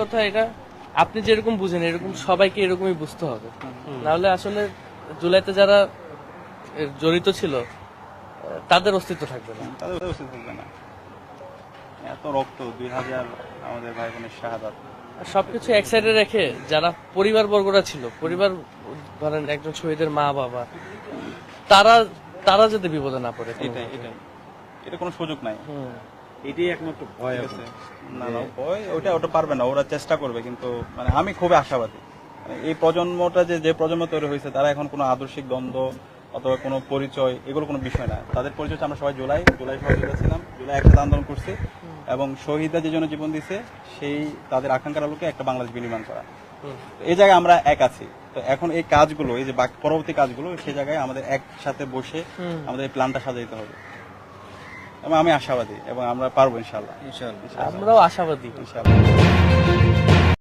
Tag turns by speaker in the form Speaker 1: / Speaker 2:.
Speaker 1: কথা এটা আপনি যেরকম বুঝেন এরকম সবাইকে এরকমই বুঝতে হবে। নাহলে আসলে জুলাইতে যারা জড়িত ছিল তাদের অস্তিত্ব থাকবে না।
Speaker 2: তাদের উচিত থাকবে না। এত রক্ত দুই হাজার আমাদের ভাই বোনের শাহাদাত
Speaker 1: সবকিছু এক সাইডে রেখে যারা পরিবার বর্গরা ছিল পরিবার ধরেন একজন শহীদের মা বাবা তারা তারা যাতে বিপদে না পড়ে।
Speaker 2: এটাই এটাই। এটা কোনো সুযোগ নাই।
Speaker 3: এটাই একমাত্র ভয়
Speaker 2: আছে? না না ওই ওটা ওটা পারবে না ওরা চেষ্টা করবে কিন্তু মানে আমি খুবই আশাবাদী। মানে এই প্রজন্মটা যে যে প্রজন্ম তৈরি হয়েছে তারা এখন কোনো আদর্শিক দ্বন্দ্ব অথবা কোনো পরিচয় এগুলো কোনো বিষয় না। তাদের পরিচয় আমরা সবাই জুলাই জুলাই সহযোগিতা ছিলাম জুলাই একসাথে আন্দোলন করছি। এবং শহীদরা যে জন্য জীবন দিছে সেই তাদের আকাঙ্ক্ষার আলোকে একটা বাংলাদেশ বিনির্মাণ করা। তো এই জায়গায় আমরা এক আছি। তো এখন এই কাজগুলো এই যে পরবর্তী কাজগুলো সেই জায়গায় আমাদের একসাথে বসে। আমাদের এই প্ল্যানটা সাজাইতে হবে। এবং আমি আশাবাদী এবং আমরা পারব ইনশাল্লাহ
Speaker 3: ইনশাল্লাহ
Speaker 1: আমরাও আশাবাদী।
Speaker 2: ইনশাল্লাহ